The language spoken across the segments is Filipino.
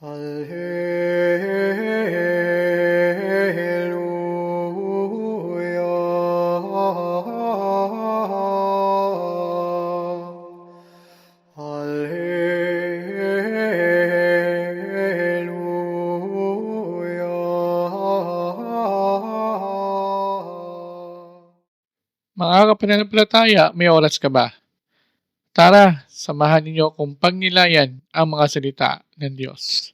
Mga kapanampalataya, may oras ka ba? Tara, samahan ninyo akong pagnilayan ang mga salita ng Diyos.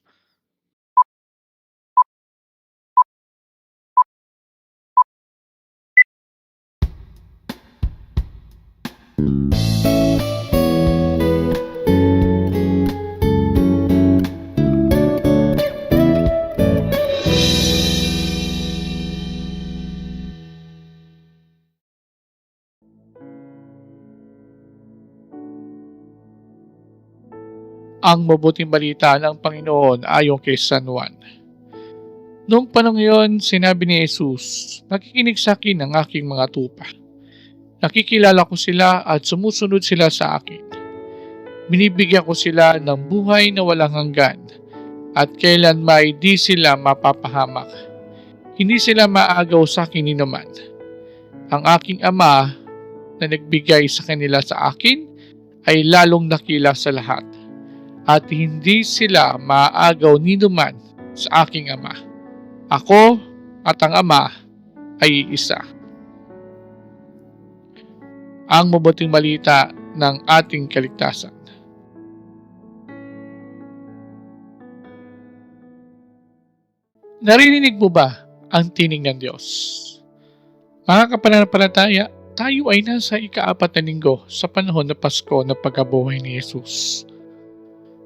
Ang mabuting balita ng Panginoon ayon kay San Juan. Noong panong iyon, sinabi ni Jesus, Nakikinig sa akin ang aking mga tupa. Nakikilala ko sila at sumusunod sila sa akin. Binibigyan ko sila ng buhay na walang hanggan at kailan may di sila mapapahamak. Hindi sila maagaw sa akin ni naman. Ang aking ama na nagbigay sa kanila sa akin ay lalong nakila sa lahat at hindi sila maagaw ni naman sa aking ama. Ako at ang ama ay isa. Ang mabuting balita ng ating kaligtasan. Naririnig mo ba ang tinig ng Diyos? Mga kapananampalataya, tayo ay nasa ikaapat na linggo sa panahon na Pasko na pagkabuhay ni Jesus.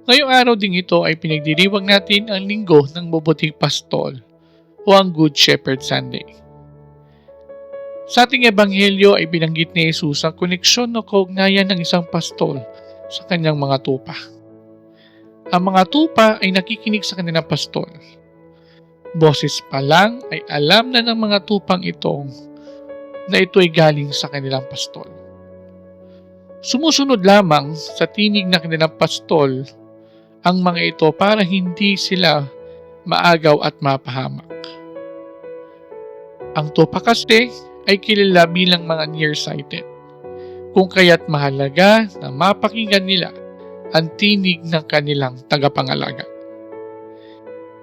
Ngayong araw ding ito ay pinagdiriwang natin ang linggo ng mabuting pastol o ang Good Shepherd Sunday. Sa ating ebanghelyo ay binanggit ni Jesus ang koneksyon o kaugnayan ng isang pastol sa kanyang mga tupa. Ang mga tupa ay nakikinig sa kanilang pastol. Boses pa lang ay alam na ng mga tupang itong na ito ay galing sa kanilang pastol. Sumusunod lamang sa tinig ng kanilang pastol ang mga ito para hindi sila maagaw at mapahamak. Ang tupa kasi ay kilala bilang mga nearsighted, kung kaya't mahalaga na mapakinggan nila ang tinig ng kanilang tagapangalaga.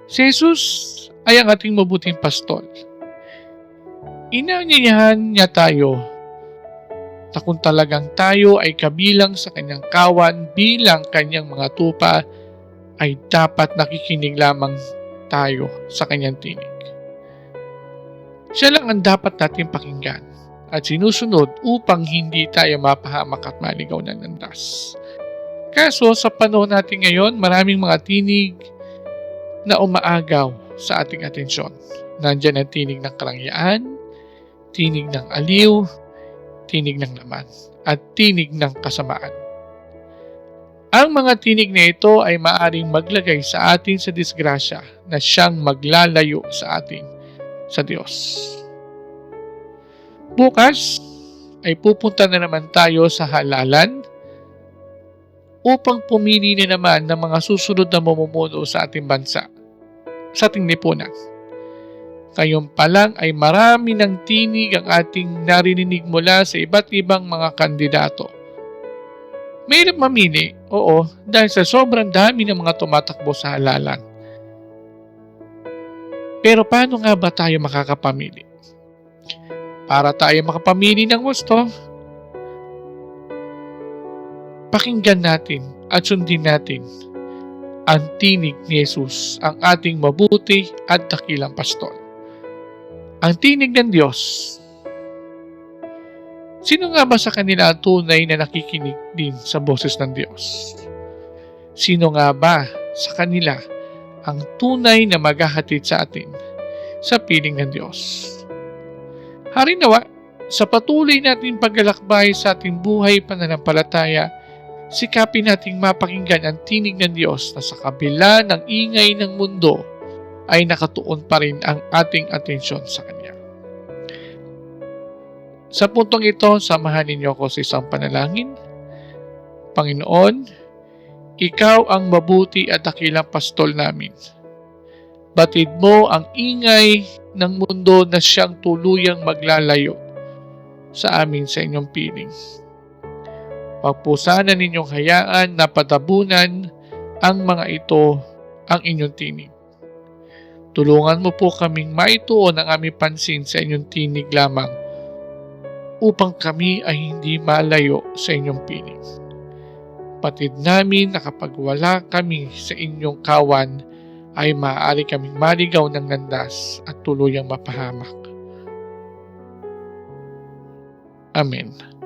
Si Jesus ay ang ating mabuting pastol. Inaanyayahan niya tayo na kung talagang tayo ay kabilang sa kanyang kawan bilang kanyang mga tupa ay dapat nakikinig lamang tayo sa kanyang tinig. Siya lang ang dapat natin pakinggan at sinusunod upang hindi tayo mapahamak at maligaw ng landas. Kaso sa panahon natin ngayon, maraming mga tinig na umaagaw sa ating atensyon. Nandyan ang tinig ng karangyaan, tinig ng aliw, tinig ng laman, at tinig ng kasamaan. Ang mga tinig na ito ay maaring maglagay sa atin sa disgrasya na siyang maglalayo sa atin sa Diyos. Bukas ay pupunta na naman tayo sa halalan upang pumili na naman ng mga susunod na mamumuno sa ating bansa, sa ating lipunan. Ngayon pa lang ay marami ng tinig ang ating narinig mula sa iba't ibang mga kandidato. Mahirap mamili, oo, dahil sa sobrang dami ng mga tumatakbo sa halalan. Pero paano nga ba tayo makakapamili? Para tayo makapamili ng gusto, pakinggan natin at sundin natin ang tinig ni Jesus, ang ating mabuti at dakilang pastol. Ang tinig ng Diyos. Sino nga ba sa kanila ang tunay na nakikinig din sa boses ng Diyos? Sino nga ba sa kanila ang tunay na maghahatid sa atin sa piling ng Diyos? Hari nawa, sa patuloy natin paglalakbay sa ating buhay pananampalataya, sikapin nating mapakinggan ang tinig ng Diyos na sa kabila ng ingay ng mundo ay nakatuon pa rin ang ating atensyon sa Kanya. Sa puntong ito, samahan ninyo ako sa isang panalangin. Panginoon, Ikaw ang mabuti at dakilang pastol namin. Batid mo ang ingay ng mundo na siyang tuluyang maglalayo sa amin sa inyong piling. Huwag po sana ninyong hayaan na patabunan ang mga ito ang inyong tinig. Tulungan mo po kaming maituon ang aming pansin sa inyong tinig lamang upang kami ay hindi malayo sa inyong piling. Patid namin na kapag wala kami sa inyong kawan, ay maaari kaming maligaw ng landas at tuluyang mapahamak. Amen.